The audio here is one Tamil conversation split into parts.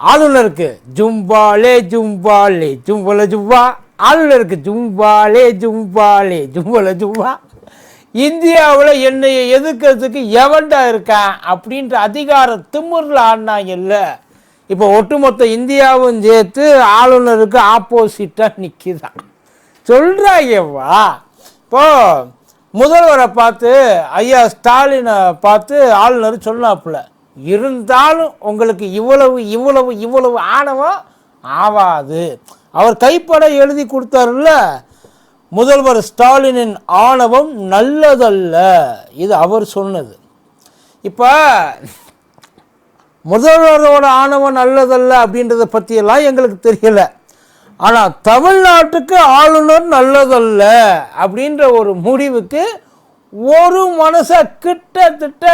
ஆளுநருக்கு ஜும்பாலே ஜும்பாலே ஜும்பல ஜும்பா ஆளுநருக்கு ஜும்பாலே ஜும்பாலே ஜும்பல ஜும்பா இந்தியாவில் என்னைய எதிர்க்கிறதுக்கு எவன்டா இருக்கான் அப்படின்ற அதிகார ஆடின்னா இல்லை. இப்போ ஒட்டுமொத்த இந்தியாவும் சேர்த்து ஆளுநருக்கு ஆப்போசிட்டாக நிற்கிதான் சொல்கிறாங்கவா இப்போ முதல்வரை பார்த்து ஐயா ஸ்டாலினை பார்த்து ஆளுநர் சொன்னாப்புல இருந்தாலும் உங்களுக்கு இவ்வளவு இவ்வளவு இவ்வளவு ஆணவம் ஆவாது. அவர் கைப்பட எழுதி கொடுத்தாருல்ல? முதல்வர் ஸ்டாலினின் ஆணவம் நல்லதல்ல. இது அவர் சொன்னது. இப்போ முதல்வரோட ஆணவம் நல்லதல்ல அப்படின்றத பற்றியெல்லாம் எங்களுக்கு தெரியல. ஆனால் தமிழ்நாட்டுக்கு ஆளுநர் நல்லதல்ல அப்படின்ற ஒரு முடிவுக்கு ஒரு மனுஷன் கிட்டத்தட்ட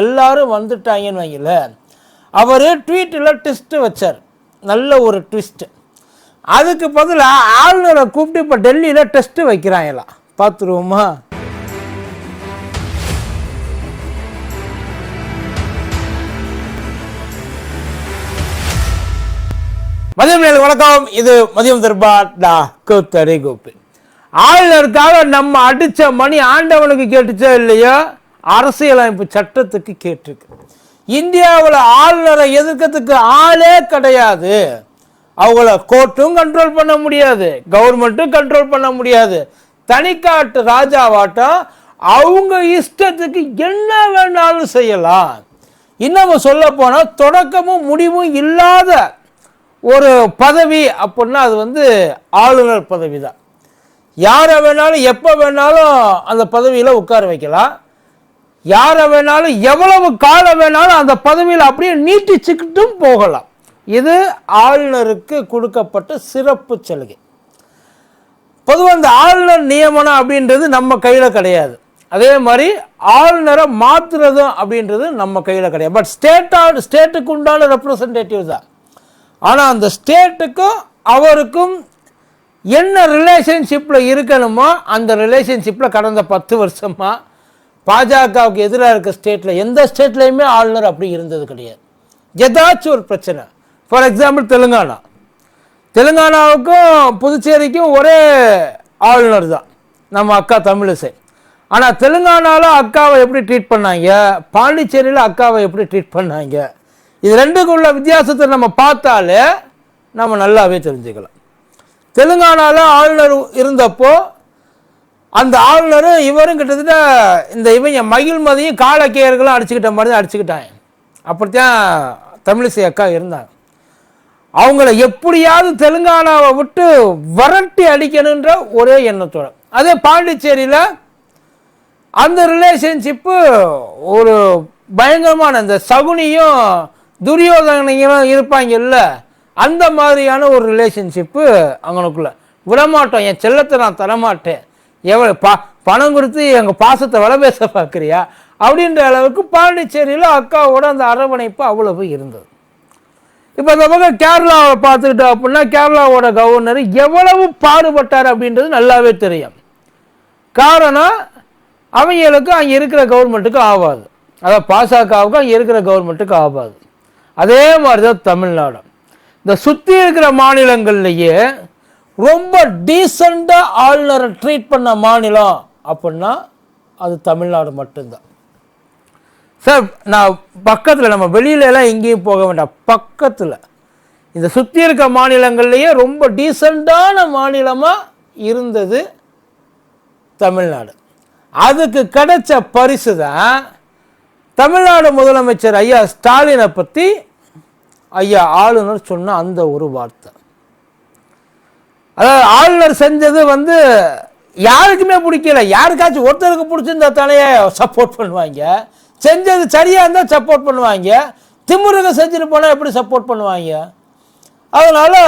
எல்லாரும் வந்துட்டாங்கன்னு வைங்கள அவர் ட்வீட்டில் ட்விஸ்ட்டு வச்சார். நல்ல ஒரு ட்விஸ்ட்டு அதுக்கு பதிலாக ஆளுநரை கூப்பிட்டு இப்போ டெல்லியில் டெஸ்ட்டு வைக்கிறாங்களாம் பார்த்துருவோமா மதியம் வணக்கம். இது மதியம் தர்பா டா கூத்தரி கோபி ஆளுநருக்காக நம்ம அடித்த மணி ஆண்டவனுக்கு கேட்டுச்சோ இல்லையோ? அரசியலமைப்பு சட்டத்துக்கு கேட்டிருக்கு. இந்தியாவில் ஆளுநரை எதிர்க்கிறதுக்கு ஆளே கிடையாது. அவங்கள கோர்ட்டும் கண்ட்ரோல் பண்ண முடியாது. கவர்மெண்ட்டும் கண்ட்ரோல் பண்ண முடியாது. தனிக்காட்டு ராஜாவாட்டம் அவங்க இஷ்டத்துக்கு என்ன வேணாலும் செய்யலாம். இன்னும் சொல்ல போனால் தொடக்கமும் முடிவும் இல்லாத ஒரு பதவி அப்படின்னா அது வந்து ஆளுநர் பதவி தான் யாரை வேணாலும் எப்போ வேணாலும் அந்த பதவியில் உட்கார வைக்கலாம். யாரை வேணாலும் எவ்வளவு காலம் வேணாலும் அந்த பதவியில் அப்படியே நீட்டிச்சுக்கிட்டும் போகலாம். இது ஆளுநருக்கு கொடுக்கப்பட்ட சிறப்பு சலுகை. பொதுவாக இந்த ஆளுநர் நியமனம் அப்படின்றது நம்ம கையில் கிடையாது. அதே மாதிரி ஆளுநரை மாற்றுறதும் அப்படின்றது நம்ம கையில் கிடையாது. பட் ஸ்டேட்டா ஸ்டேட்டுக்கு உண்டான ரெப்ரசன்டேட்டிவ் தான். ஆனால் அந்த ஸ்டேட்டுக்கும் அவருக்கும் என்ன ரிலேஷன்ஷிப்பில் இருக்கணுமோ அந்த ரிலேஷன்ஷிப்பில் கடந்த பத்து வருஷமாக பாஜகவுக்கு எதிராக இருக்க ஸ்டேட்டில் எந்த ஸ்டேட்லேயுமே ஆளுநர் அப்படி இருந்தது கிடையாது. ஏதாச்சும் ஒரு பிரச்சனை. For example Telangana. தெலுங்கானாவுக்கும் புதுச்சேரிக்கும் ஒரே ஆளுநர் தான். நம்ம அக்கா தமிழிசை. ஆனால் தெலுங்கானாவில் அக்காவை எப்படி ட்ரீட் பண்ணாங்க? பாண்டிச்சேரியில் அக்காவை எப்படி ட்ரீட் பண்ணாங்க? இது ரெண்டுக்கும் உள்ள வித்தியாசத்தை நம்ம பார்த்தாலே நம்ம நல்லாவே தெரிஞ்சுக்கலாம். தெலுங்கானாவில் ஆளுநர் இருந்தப்போ அந்த ஆளுநர் இவரும் கிட்டத்தட்ட இந்த இவங்க மகிழ்மதியும் காலக்கேயர்களும் அடிச்சுக்கிட்ட மாதிரி தான் அடிச்சுக்கிட்டாங்க. அப்படித்தான் தமிழிசை அக்கா இருந்தாங்க. அவங்கள எப்படியாவது தெலுங்கானாவை விட்டு வரட்டி அடிக்கணுன்ற ஒரே எண்ணத்தோட. அதே பாண்டிச்சேரியில் அந்த ரிலேஷன்ஷிப்பு ஒரு பயங்கரமான இந்த சகுனியும் துரியோதனையும் இருப்பாங்கல்ல அந்த மாதிரியான ஒரு ரிலேஷன்ஷிப்பு அவனுக்குள்ள. விடமாட்டோம் என் செல்லத்தை நான் தரமாட்டேன். எவ்வளோ பா பணம் கொடுத்து எங்கள் பாசத்தை விலை பேச பார்க்குறியா? அப்படின்ற அளவுக்கு பாண்டிச்சேரியில் அக்காவோட அந்த அரவணைப்பு அவ்வளவு இருந்தது. இப்போ இந்த பக்கம் கேரளாவை பார்த்துக்கிட்டோம் அப்படின்னா கேரளாவோட கவர்னர் எவ்வளவு பாடுபட்டார் அப்படின்றது நல்லாவே தெரியும். காரணம் அவங்களுக்கு அங்கே இருக்கிற கவர்மெண்ட்டுக்கு ஆகாது அதாவது பாசகவுக்கு அங்கே இருக்கிற கவர்மெண்ட்டுக்கு ஆகாது அதே மாதிரி தான் தமிழ்நாடு இந்த சுற்றி இருக்கிற மாநிலங்கள்லேயே ரொம்ப டீசெண்டாக ஆளுநரை ட்ரீட் பண்ண மாநிலம் அப்படின்னா அது தமிழ்நாடு மட்டும்தான். சார் நான் பக்கத்தில் நம்ம வெளியில எல்லாம் எங்கேயும் போக வேண்டாம். பக்கத்தில். இந்த சுற்றி இருக்க மாநிலங்கள்லேயே ரொம்ப டீசெண்டான மாநிலமாக இருந்தது தமிழ்நாடு. அதுக்கு கிடைச்ச பரிசு தான் தமிழ்நாடு முதலமைச்சர் ஐயா ஸ்டாலினை பற்றி ஐயா ஆளுநர் சொன்ன அந்த ஒரு வார்த்தை. அதாவது ஆளுநர் செஞ்சது வந்து யாருக்குமே பிடிக்கல. யாருக்காச்சும் ஒருத்தருக்கு பிடிச்சிருந்தா தலையை சப்போர்ட் பண்ணுவாங்க. செஞ்சது சரியாக இருந்தால் சப்போர்ட் பண்ணுவாங்க. திமுருக செஞ்சுட்டு போனால் எப்படி சப்போர்ட் பண்ணுவாங்க? அதனால்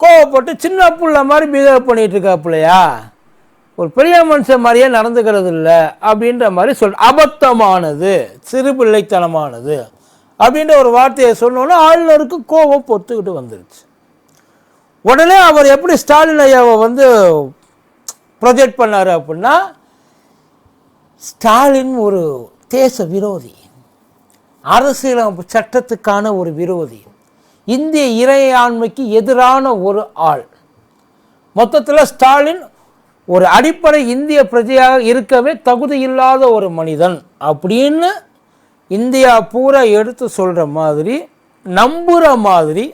கோவப்பட்டு சின்ன பிள்ளை மாதிரி பிஹேவ் பண்ணிட்டு இருக்காப்புலையா? ஒரு பெரிய மனுஷன் மாதிரியே நடந்துக்கிறது இல்லை அப்படின்ற மாதிரி சொல் அபத்தமானது சிறுபிள்ளைத்தனமானது அப்படின்ற ஒரு வார்த்தையை சொன்னோன்னா ஆளுநருக்கு கோபம் பொத்துக்கிட்டு வந்துருச்சு. உடனே அவர் எப்படி ஸ்டாலின் ஐயாவை வந்து ப்ரொஜெக்ட் பண்ணார் அப்படின்னா ஸ்டாலின் ஒரு தேச விரோதி அரசியலமைப்பு சட்டத்துக்கான ஒரு விரோதி இந்திய இறையாண்மைக்கு எதிரான ஒரு ஆள். மொத்தத்தில் ஸ்டாலின் ஒரு அடிப்படை இந்திய பிரஜையாக இருக்கவே தகுதி இல்லாத ஒரு மனிதன் அப்படின்னு இந்தியா பூரா எடுத்து சொல்கிற மாதிரி நம்புகிற மாதிரி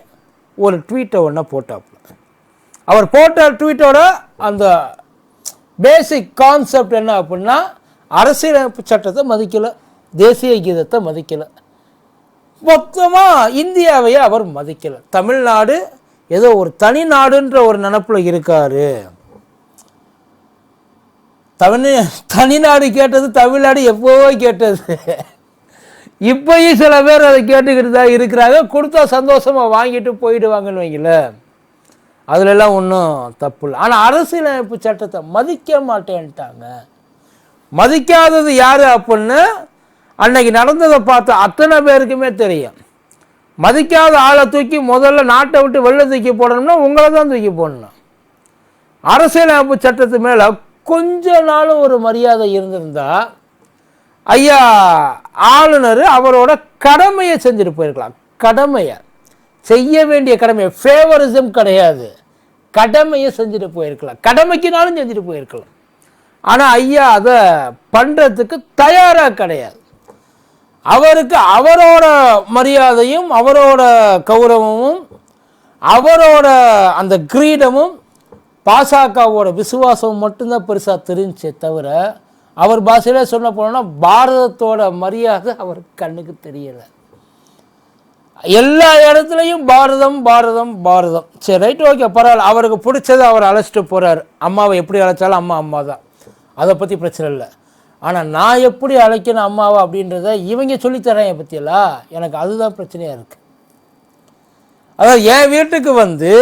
ஒரு ட்வீட்டை ஒன்றா போட்டாப்புல. அவர் போட்ட ட்வீட்டோட அந்த பேசிக் கான்செப்ட் என்ன அப்படின்னா அரசியலமைப்பு சட்டத்தை மதிக்கலை தேசிய கீதத்தை மதிக்கலை. மொத்தமாக இந்தியாவையே அவர் மதிக்கலை. தமிழ்நாடு ஏதோ ஒரு தனி நாடுன்ற ஒரு நினப்பில் இருக்காரு. தமிழ் தனிநாடு கேட்டது தமிழ்நாடு எப்போவோ கேட்டது. இப்பயும் சில பேர் அதை கேட்டுக்கிட்டு தான் இருக்கிறாங்க. கொடுத்தா சந்தோஷமாக வாங்கிட்டு போயிடுவாங்கன்னு வைங்களேன் அதுலலாம் ஒன்றும் தப்பு இல்லை. ஆனால் அரசியலமைப்பு சட்டத்தை மதிக்க மாட்டேன்ட்டாங்க. மதிக்காதது யார் அப்படின்னு அன்னைக்கு நடந்ததை பார்த்த அத்தனை பேருக்குமே தெரியும். மதிக்காத ஆளை தூக்கி முதல்ல நாட்டை விட்டு வெளில தூக்கி போடணும்னா உங்களை தான் தூக்கி போடணும். அரசியலமைப்பு சட்டத்து மேலே கொஞ்ச நாளும் ஒரு மரியாதை இருந்திருந்தால் ஐயா ஆளுநர் அவரோட கடமையை செஞ்சுட்டு போயிருக்கலாம். கடமையை. செய்ய வேண்டிய கடமையை. ஃபேவரிசம் கிடையாது. கடமையை செஞ்சுட்டு போயிருக்கலாம். கடமைக்குனாலும் செஞ்சுட்டு போயிருக்கலாம். ஆனால் ஐயா அதை பண்ணுறதுக்கு தயாராக கிடையாது. அவருக்கு அவரோட மரியாதையும் அவரோட கௌரவமும் அவரோட அந்த கிரீடமும் பாசகவோட விசுவாசம் மட்டும்தான் பெருசாக தெரிஞ்சே தவிர அவர் பாஷையில சொன்ன போனோம்னா பாரதத்தோட மரியாதை அவர் கண்ணுக்கு தெரியலை. எல்லா இடத்துலையும் பாரதம் பாரதம் பாரதம். சரி ரைட் ஓகே பரவாயில்ல. அவருக்கு பிடிச்சதை அவர் அழைச்சிட்டு போகிறார் அம்மாவை எப்படி அழைச்சாலும் அம்மா அம்மா தான். அதை பற்றி பிரச்சனை இல்லை. ஆனால் நான் எப்படி அழைக்கணும் அம்மாவை அப்படின்றத இவங்க சொல்லித்தரேன் பற்றியெல்லாம் எனக்கு அதுதான் பிரச்சனையாக இருக்குது அதாவது என் வீட்டுக்கு வந்து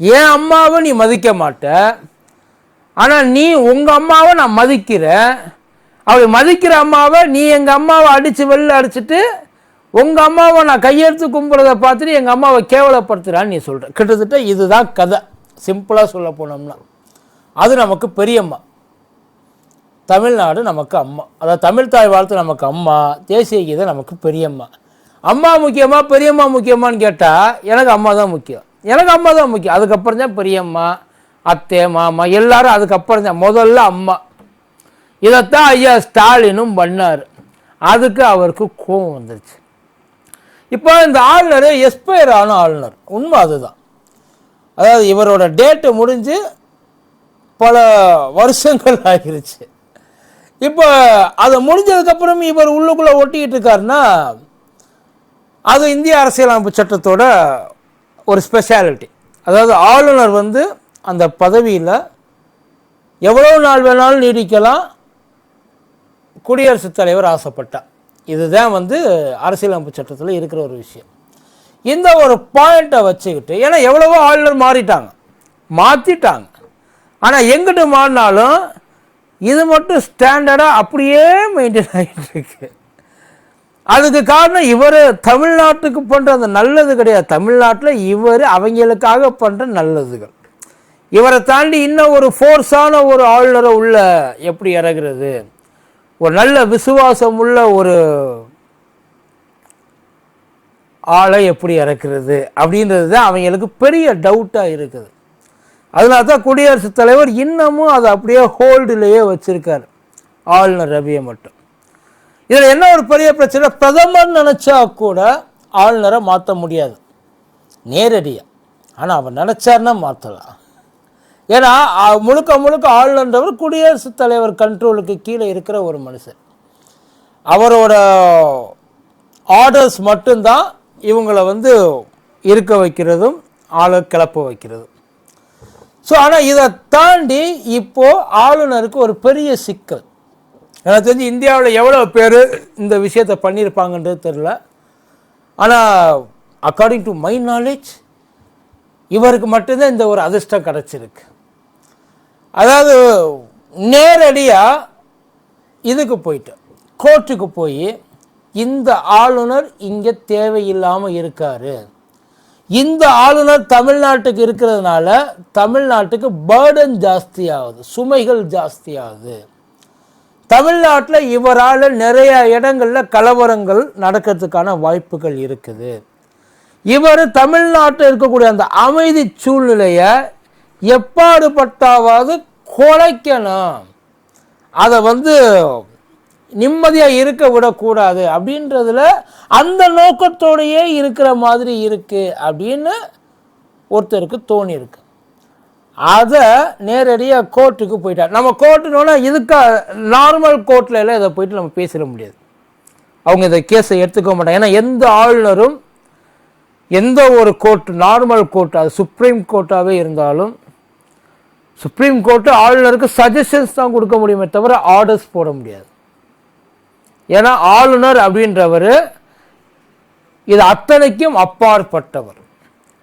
என் அம்மாவை நீ மதிக்க மாட்ட. ஆனால் நீ உங்கள் அம்மாவை நான் மதிக்கிறேன் அப்படி மதிக்கிற அம்மாவை நீ எங்கள் அம்மாவை அடித்து வெளில அடிச்சிட்டு உங்கள் அம்மாவை நான் கையெடுத்து கும்பிட்றத பார்த்துட்டு எங்கள் அம்மாவை கேவலப்படுத்துகிறான்னு நீ சொல்கிற கிட்டத்தட்ட இதுதான் கதை. சிம்பிளாக சொல்ல போனோம்னா. அது நமக்கு பெரியம்மா தமிழ்நாடு நமக்கு அம்மா. அதாவது தமிழ் தாய் வாழ்த்து நமக்கு அம்மா. தேசிய கீதை நமக்கு பெரியம்மா அம்மா. முக்கியமாக பெரியம்மா முக்கியமான்னு கேட்டால் எனக்கு அம்மா தான் முக்கியம். எனக்கு அம்மா தான் முக்கியம். அதுக்கப்புறம் தான் பெரியம்மா அத்தை மாமா எல்லாரும் அதுக்கப்புறம் தான் முதல்ல அம்மா. இதைத்தான் ஐயா ஸ்டாலினும் பண்ணார். அதுக்கு அவருக்கு கோவம் வந்துருச்சு. இப்போ இந்த ஆளுநர் எக்ஸ்பயர் ஆன ஆளுநர். உண்மை அதுதான். அதாவது இவரோட டேட்டு முடிஞ்சு பல வருஷங்கள் ஆகிருச்சு. இப்போ அதை முடிஞ்சதுக்கப்புறம் இவர் உள்ளுக்குள்ளே ஒட்டிக்கிட்டு இருக்காருன்னா அது இந்திய அரசியலமைப்பு சட்டத்தோட ஒரு ஸ்பெஷாலிட்டி அதாவது ஆளுநர் வந்து அந்த பதவியில் எவ்வளோ நாள் வேணாலும் நீடிக்கலாம். குடியரசுத் தலைவர் ஆசைப்பட்டார். இதுதான் வந்து அரசியலமைப்பு சட்டத்தில் இருக்கிற ஒரு விஷயம். இந்த ஒரு பாயிண்ட்டை வச்சுக்கிட்டு ஏன்னா எவ்வளவோ ஆளுநர் மாறிட்டாங்க. மாற்றிட்டாங்க ஆனால் எங்கிட்டு மாறினாலும் இது மட்டும் ஸ்டாண்டர்டாக அப்படியே மெயின்டைன் ஆகிட்டு இருக்கு அதுக்கு காரணம் இவர் தமிழ்நாட்டுக்கு பண்ணுற அந்த நல்லது கிடையாது. தமிழ்நாட்டில் இவர் அவங்களுக்காக பண்ணுற நல்லதுகள். இவரை தாண்டி இன்னும் ஒரு ஃபோர்ஸான ஒரு ஆளுநரை உள்ள எப்படி இறங்குறது? ஒரு நல்ல விசுவாசம் உள்ள ஒரு ஆளை எப்படி இறக்குறது? அப்படின்றது தான் அவங்களுக்கு பெரிய டவுட்டாக இருக்குது. அதனால தான் குடியரசுத் தலைவர் இன்னமும் அதை அப்படியே ஹோல்டுலேயே வச்சுருக்கார். ஆளுநர் ரவியை மட்டும். இதில் என்ன ஒரு பெரிய பிரச்சனை? பிரதமர் நினச்சா கூட ஆளுநரை மாற்ற முடியாது. நேரடியாக ஆனால் அவர் நினச்சாருன்னா மாற்றலாம் ஏன்னா முழுக்க முழுக்க ஆளுன்றவர் குடியரசுத் தலைவர் கண்ட்ரோலுக்கு கீழே இருக்கிற ஒரு மனுஷன். அவரோட ஆர்டர்ஸ் மட்டும்தான் இவங்களை வந்து இருக்க வைக்கிறதும் ஆளை கிளப்ப வைக்கிறதும். ஸோ ஆனால் இதை தாண்டி இப்போ ஆளுநருக்கு ஒரு பெரிய சிக்கல். எனக்கு தெரிஞ்சு இந்தியாவில் எவ்வளோ பேர் இந்த விஷயத்தை பண்ணியிருப்பாங்கன்றது தெரில ஆனால் அக்கார்டிங் டு மை நாலேஜ் இவருக்கு மட்டும்தான் இந்த ஒரு அதிர்ஷ்டம் கிடச்சிருக்கு. அதாவது நேரடியாக இதுக்கு போயிட்டு கோர்ட்டுக்கு போய் இந்த ஆளுநர் இங்கே தேவையில்லாமல் இருக்கார். இந்த ஆளுநர் தமிழ்நாட்டுக்கு இருக்கிறதுனால தமிழ்நாட்டுக்கு பேர்டன் ஜாஸ்தி ஆகுது சுமைகள் ஜாஸ்தி ஆகுது தமிழ்நாட்டில் இவரால் நிறைய இடங்களில் கலவரங்கள் நடக்கிறதுக்கான வாய்ப்புகள் இருக்குது. இவர் தமிழ்நாட்டில் இருக்கக்கூடிய அந்த அமைதி சூழ்நிலையை எப்பாடுபட்டாவது குலைக்கணும் அதை வந்து நிம்மதியாக இருக்க விடக்கூடாது. அப்படின்றதுல அந்த நோக்கத்தோடையே இருக்கிற மாதிரி இருக்குது அப்படின்னு ஒருத்தருக்கு தோணியிருக்கு. அதை நேரடியாக கோர்ட்டுக்கு போயிட்டார் நம்ம கோர்ட்டுனோன்னா இதுக்கா நார்மல் கோர்ட்டில் எல்லாம் இதை போயிட்டு நம்ம பேசிட முடியாது. அவங்க இந்த கேஸை எடுத்துக்க மாட்டாங்க. ஏன்னா எந்த ஆளுநரும் எந்த ஒரு கோர்ட் நார்மல் கோர்ட் அது சுப்ரீம் கோர்ட்டாகவே இருந்தாலும் சுப்ரீம் கோர்ட்டு ஆளுநருக்கு சஜஷன்ஸ் தான் கொடுக்க முடியுமே தவிர ஆர்டர்ஸ் போட முடியாது. ஏன்னா ஆளுநர் அப்படின்றவர் இது அத்தனைக்கும் அப்பாற்பட்டவர்.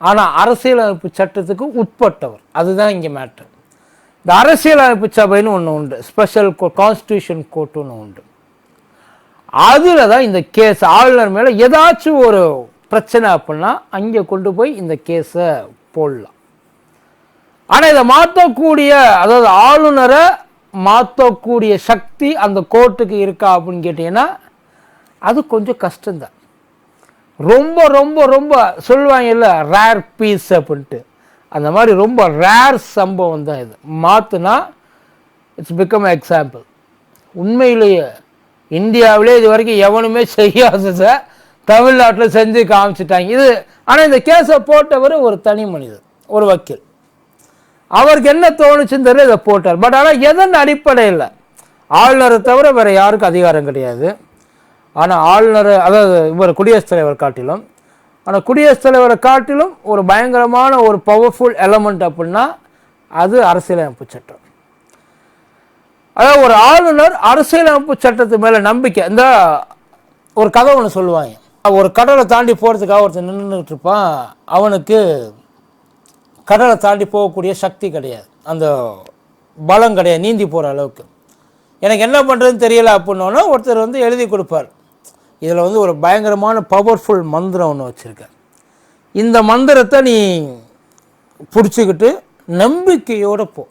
ஆனால் அரசியலமைப்பு சட்டத்துக்கு உட்பட்டவர். அதுதான் இங்கே மேட்ரு இந்த அரசியலமைப்பு சபைன்னு ஒன்று உண்டு. ஸ்பெஷல் கோ கான்ஸ்டியூஷன் கோர்ட் ஒன்று உண்டு. அதில் தான் இந்த கேஸ் ஆளுநர் மேலே ஏதாச்சும் ஒரு பிரச்சனை அப்படின்னா அங்கே கொண்டு போய் இந்த கேஸை போடலாம். ஆனால் இதை மாற்றக்கூடிய அதாவது ஆளுநரை மாற்றக்கூடிய சக்தி அந்த கோர்ட்டுக்கு இருக்கா அப்படின்னு கேட்டிங்கன்னா அது கொஞ்சம் கஷ்டம்தான். ரொம்ப ரொம்ப ரொம்ப சொல்லுவாங்கல்ல ரேர் பீஸ் அப்படின்ட்டு. அந்த மாதிரி ரொம்ப ரேர் சம்பவம் தான் இது. மாற்றுனா இட்ஸ் பிகம் எக்ஸாம்பிள் உண்மையிலேயே இந்தியாவிலே இது வரைக்கும் எவனுமே செய்யாததை தமிழ்நாட்டில் செஞ்சு காமிச்சிட்டாங்க. இது ஆனால் இந்த கேஸை போட்டவர் ஒரு தனி மனிதர் ஒரு வக்கீல். அவருக்கு என்ன தோணுச்சுன்னு தெரியல இதை போட்டார். பட் ஆனால் எதன் அடிப்படையில்? ஆளுநரை தவிர வேறு யாருக்கும் அதிகாரம் கிடையாது. ஆனால் ஆளுநர் அதாவது இவர் குடியரசுத் தலைவர் காட்டிலும் ஆனால் குடியரசுத் தலைவரை காட்டிலும் ஒரு பயங்கரமான ஒரு பவர்ஃபுல் எலமெண்ட் அப்படின்னா அது அரசியலமைப்பு சட்டம். அதாவது ஒரு ஆளுநர் அரசியலமைப்பு சட்டத்து மேலே நம்பிக்கை. இந்த ஒரு கதை ஒன்று சொல்லுவாங்க. ஒரு கடலை தாண்டி போகிறதுக்காக ஒருத்தர் நின்றுட்டு இருப்பான். அவனுக்கு கடலை தாண்டி போகக்கூடிய சக்தி கிடையாது. அந்த பலம் கிடையாது நீந்தி போகிற அளவுக்கு. எனக்கு என்ன பண்ணுறதுன்னு தெரியல அப்படின்னோன்னா ஒருத்தர் வந்து எழுதி கொடுப்பார். இதில் வந்து ஒரு பயங்கரமான பவர்ஃபுல் மந்திரம் ஒன்று வச்சுருக்கேன் இந்த மந்திரத்தை நீ பிடிச்சிக்கிட்டு நம்பிக்கையோடு போ.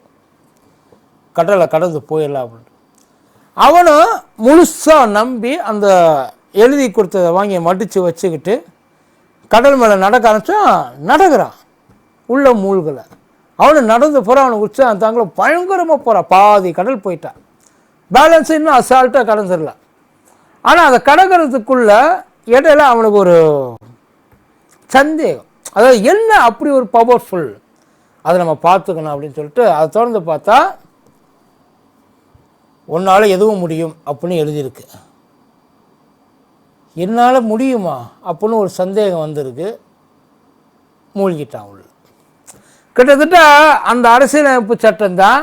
கடலை கடந்து போயிடலாம் அப்படின்ட்டு. அவனும் முழுசாக நம்பி அந்த எழுதி கொடுத்ததை வாங்கி மடித்து வச்சுக்கிட்டு கடல் மேலே நடக்க ஆரம்பித்தான் நடக்கிறான். உள்ள மூழ்கலை. அவனு நடந்து போகிறான் அவனை உற்சாகம் தாங்கள பயங்கரமாக போகிறான் பாதி கடல் போயிட்டான். பேலன்ஸ் இன்னும் அசால்ட்டாக கடந்துடல. ஆனால் அதை கடக்கிறதுக்குள்ளே இடையில அவனுக்கு ஒரு சந்தேகம். அதாவது என்ன அப்படி ஒரு பவர்ஃபுல் அதை நம்ம பார்த்துக்கணும் அப்படின்னு சொல்லிட்டு அதை தொடர்ந்து பார்த்தா உன்னால் எதுவும் முடியும் அப்படின்னு எழுதியிருக்கு. என்னால் முடியுமா அப்படின்னு ஒரு சந்தேகம் வந்திருக்கு. மூழ்கிட்டான் உள்ள கிட்டத்தட்ட அந்த அரசியலமைப்பு சட்டம் தான்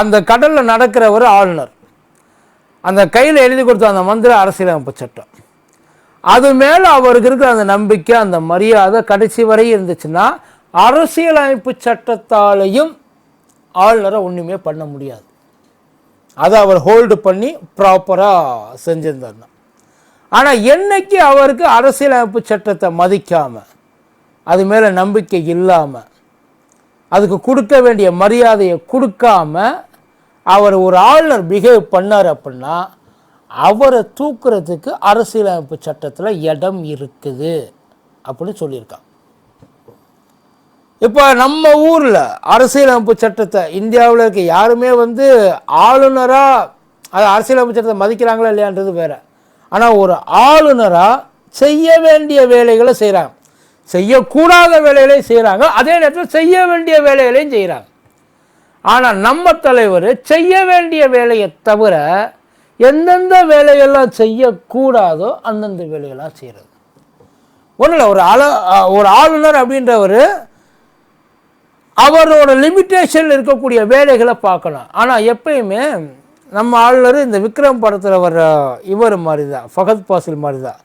அந்த கடலில் நடக்கிற ஒரு ஆளுநர். அந்த கையில் எழுதி கொடுத்த அந்த மந்திர அரசியலமைப்பு சட்டம். அது மேலே அவருக்கு இருக்கிற அந்த நம்பிக்கை அந்த மரியாதை கடைசி வரை இருந்துச்சுன்னா அரசியலமைப்பு சட்டத்தாலையும் ஆளுநரை ஒன்றுமே பண்ண முடியாது. அதை அவர் ஹோல்டு பண்ணி ப்ராப்பராக செஞ்சிருந்தார் ஆனால் என்னைக்கு அவருக்கு அரசியலமைப்பு சட்டத்தை மதிக்காமல் அது மேலே நம்பிக்கை இல்லாமல் அதுக்கு கொடுக்க வேண்டிய மரியாதையை கொடுக்காம அவர் ஒரு ஆளுநர் பிஹேவ் பண்ணார் அப்படின்னா அவரை தூக்குறதுக்கு அரசியலமைப்பு சட்டத்தில் இடம் இருக்குது அப்படின்னு சொல்லியிருக்கான் இப்போ நம்ம ஊரில் அரசியலமைப்பு சட்டத்தை இந்தியாவில் இருக்க யாருமே வந்து ஆளுநராக அது அரசியலமைப்பு சட்டத்தை மதிக்கிறாங்களா இல்லையான்றது வேற. ஆனால் ஒரு ஆளுநராக செய்ய வேண்டிய வேலைகளை செய்கிறாங்க செய்யக்கூடாத வேலைகளையும் செய்கிறாங்க அதே நேரத்தில் செய்ய வேண்டிய வேலைகளையும் செய்கிறாங்க ஆனால் நம்ம தலைவர் செய்ய வேண்டிய வேலையை தவிர எந்தெந்த வேலையெல்லாம் செய்யக்கூடாதோ அந்தந்த வேலையெல்லாம் செய்கிறது ஒன்றும் இல்லை ஒரு ஆள ஒரு ஆளுநர் அப்படின்றவர் அவரோட லிமிட்டேஷனில் இருக்கக்கூடிய வேலைகளை பார்க்கணும். ஆனால் எப்பயுமே நம்ம ஆளுநர் இந்த விக்ரம் படத்தில் வர்ற இவர் மாதிரி தான் ஃபகத் பாசில் மாதிரி தான்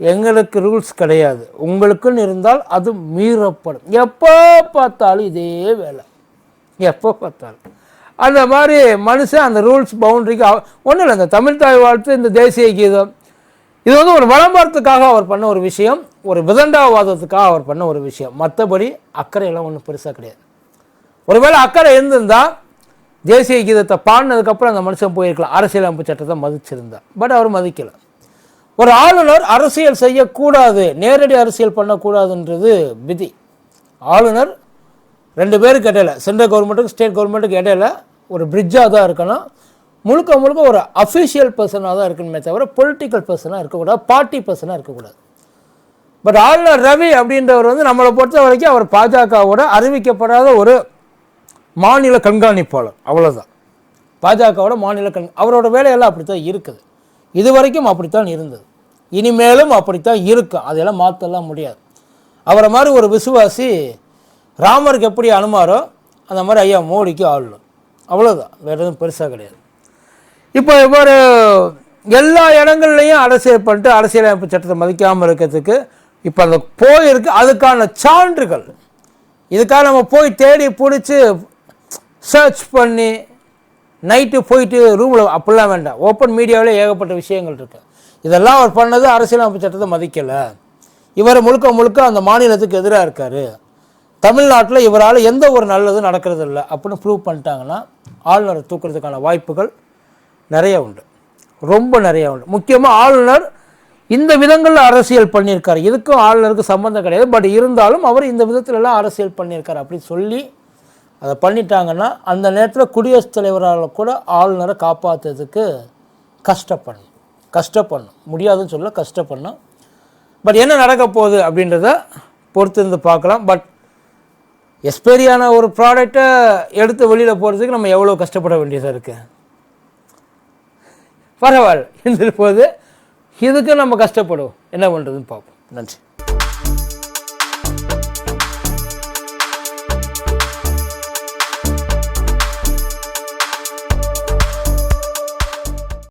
எங்களுக்கு ரூல்ஸ் கிடையாது. உங்களுக்குன்னு இருந்தால் அது மீறப்படும். எப்போ பார்த்தாலும் இதே வேலை. எப்போ பார்த்தாலும். அந்த மாதிரி மனுஷன் அந்த ரூல்ஸ் பவுண்ட்ரிக்கு ஒன்றும் இல்லை இந்த தமிழ் தாய் வாழ்த்து இந்த தேசிய கீதம். இது வந்து ஒரு விளம்பரத்துக்காக அவர் பண்ண ஒரு விஷயம் ஒரு விதண்டாவாதத்துக்காக அவர் பண்ண ஒரு விஷயம். மற்றபடி அக்கறையெல்லாம் ஒன்றும் பெருசாக கிடையாது. ஒருவேளை அக்கறை இருந்திருந்தால் தேசிய கீதத்தை பாடினதுக்கப்புறம் அந்த மனுஷன் போயிருக்கலாம். அரசியலமைப்பு சட்டத்தை மதிச்சிருந்தார் பட் அவர் மதிக்கலை. ஒரு ஆளுநர் அரசியல் செய்யக்கூடாது நேரடி அரசியல் பண்ணக்கூடாதுன்றது விதி. ஆளுநர் ரெண்டு பேருக்கு இடையில சென்ட்ரல் கவர்மெண்ட்டுக்கு ஸ்டேட் கவர்மெண்ட்டுக்கு இடையில ஒரு பிரிட்ஜாக தான் இருக்கணும். முழுக்க முழுக்க ஒரு அஃபிஷியல் பர்சனாக தான் இருக்கணுமே தவிர பொலிட்டிக்கல் பர்சனாக இருக்கக்கூடாது பார்ட்டி பர்சனாக இருக்கக்கூடாது. பட் ஆளுநர் ரவி அப்படின்றவர் வந்து நம்மளை பொறுத்த வரைக்கும் அவர் பாஜகவோட அறிவிக்கப்படாத ஒரு மாநில கண்காணிப்பாளர் அவ்வளோதான் பாஜகவோட மாநில கண் அவரோட வேலையெல்லாம் அப்படித்தான் இருக்குது. இது வரைக்கும் அப்படித்தான் இருந்தது. இனிமேலும் அப்படித்தான் இருக்கும். அதெல்லாம் மாற்றலாம் முடியாது. அவரை மாதிரி ஒரு விசுவாசி ராமருக்கு எப்படி அனுமாரோ அந்த மாதிரி ஐயா மோடிக்கு ஆளும். அவ்வளோதான் வேறு எதுவும் பெருசாக கிடையாது. இப்போ இவர் எல்லா இடங்கள்லையும் அரசியல் பண்ணிட்டு அரசியலமைப்பு சட்டத்தை மதிக்காமல் இருக்கிறதுக்கு இப்போ அந்த போயிருக்கு. அதுக்கான சான்றுகள். இதுக்காக நம்ம போய் தேடி பிடிச்சி சர்ச் பண்ணி நைட்டு போயிட்டு ரூமில் அப்படிலாம் வேண்டாம். ஓப்பன் மீடியாவிலே ஏகப்பட்ட விஷயங்கள் இருக்குது இதெல்லாம் அவர் பண்ணது அரசியலமைப்பு சட்டத்தை மதிக்கலை. இவர் முழுக்க முழுக்க அந்த மாநிலத்துக்கு எதிராக இருக்கார். தமிழ்நாட்டில் இவரால் எந்த ஒரு நல்லதும் நடக்கிறது இல்லை அப்படின்னு ப்ரூவ் பண்ணிட்டாங்கன்னா ஆளுநரை தூக்குறதுக்கான வாய்ப்புகள் நிறைய உண்டு. ரொம்ப நிறைய உண்டு. முக்கியமாக ஆளுநர் இந்த விதங்களில் அரசியல் பண்ணியிருக்காரு. இதுக்கும் ஆளுநருக்கு சம்மந்தம் கிடையாது. பட் இருந்தாலும் அவர் இந்த விதத்துலலாம் அரசியல் பண்ணியிருக்காரு அப்படி சொல்லி அதை பண்ணிட்டாங்கன்னா அந்த நேரத்தில் குடியரசுத் தலைவரால் கூட ஆளுநரை காப்பாற்றுறதுக்கு கஷ்டப்படணும். கஷ்டப்படணும். முடியாதுன்னு சொல்ல கஷ்டப்படணும். பட் என்ன நடக்க போகுது அப்படின்றத பொறுத்து இருந்து பார்க்கலாம். பட் எக்ஸ்பைரியான ஒரு ப்ராடக்டை எடுத்து வெளியில் போகிறதுக்கு நம்ம எவ்வளோ கஷ்டப்பட வேண்டியதாக இருக்குது பரவாயில்ல. இருந்துட்டு போகுது. இதுக்கு நம்ம கஷ்டப்படுவோம். என்ன பண்ணுறதுன்னு பார்ப்போம். நன்றி.